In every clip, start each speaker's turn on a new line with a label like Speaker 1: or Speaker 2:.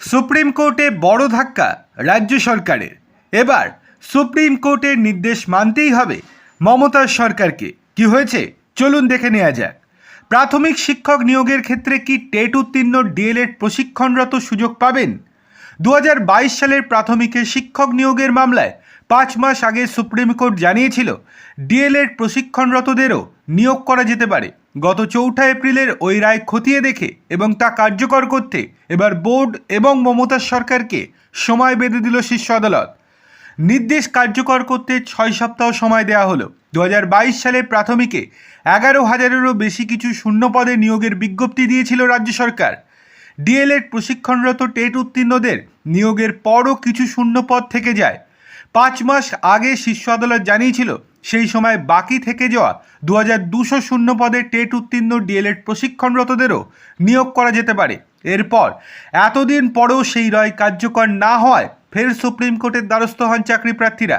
Speaker 1: Supreme কোর্টে বড় ধাক্কা রাজ্য সরকারের। এবার সুপ্রিম কোর্টের নির্দেশ মানতেই হবে মমতার সরকারকে। কি হয়েছে? চলুন দেখে নেওয়া যাক। প্রাথমিক শিক্ষক নিয়োগের ক্ষেত্রে কি টেট উত্তীর্ণ ডিএলএড প্রশিক্ষণরত সুযোগ পাবেন? দু হাজার বাইশ সালের প্রাথমিকের শিক্ষক নিয়োগের মামলায় পাঁচ মাস আগে সুপ্রিম কোর্ট জানিয়েছিল, ডিএলএড প্রশিক্ষণরতদেরও নিয়োগ করা যেতে পারে। গত চৌঠা এপ্রিলের ওই রায় খতিয়ে দেখে এবং তা কার্যকর করতে এবার বোর্ড এবং মমতার সরকারকে সময় বেঁধে দিল শীর্ষ আদালত। নির্দেশ কার্যকর করতে ছয় সপ্তাহ সময় দেওয়া হলো। দু সালে প্রাথমিকে এগারো হাজারেরও বেশি কিছু শূন্য পদে নিয়োগের বিজ্ঞপ্তি দিয়েছিল রাজ্য সরকার। ডিএলএড প্রশিক্ষণরত টেট উত্তীর্ণদের নিয়োগের পরও কিছু শূন্য পদ থেকে যায়। পাঁচ মাস আগে শীর্ষ আদালত জানিয়েছিল, সেই সময় বাকি থেকে যাওয়া দু হাজার দুশো শূন্য পদে টেট উত্তীর্ণ ডিএলএড প্রশিক্ষণরতদেরও নিয়োগ করা যেতে পারে। এরপর, এতদিন পরেও সেই রায় কার্যকর না হওয়ায় ফের সুপ্রিম কোর্টের দ্বারস্থ হন চাকরি প্রার্থীরা।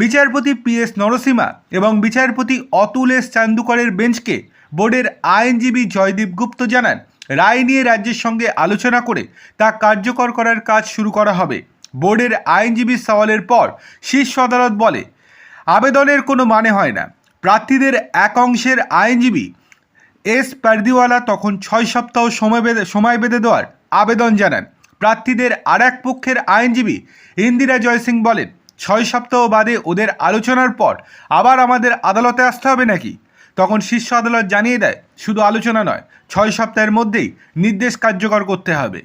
Speaker 1: বিচারপতি পি এস নরসিমা এবং বিচারপতি অতুল এস চান্দুকরের বেঞ্চকে বোর্ডের আইনজীবী জয়দীপ গুপ্ত জানান, রায় নিয়ে রাজ্যের সঙ্গে আলোচনা করে তা কার্যকর করার কাজ শুরু করা হবে। বোর্ডের আইনজীবী সওয়ালের পর শীর্ষ আদালত বলে, আবেদনের কোনো মানে হয় না। প্রার্থীদের এক অংশের আইনজীবী এস পারদিওয়ালা তখন ছয় সপ্তাহ সময় বেঁধে সময় বেঁধে দেওয়ার আবেদন জানান। প্রার্থীদের আর এক পক্ষের আইনজীবী ইন্দিরা জয়সিং বলেন, ছয় সপ্তাহ বাদে ওদের আলোচনার পর আবার আমাদের আদালতে আসতে হবে নাকি? তখন শীর্ষ আদালত জানিয়ে দেয়, শুধু আলোচনা নয়, ছয় সপ্তাহের মধ্যেই নির্দেশ কার্যকর করতে হবে।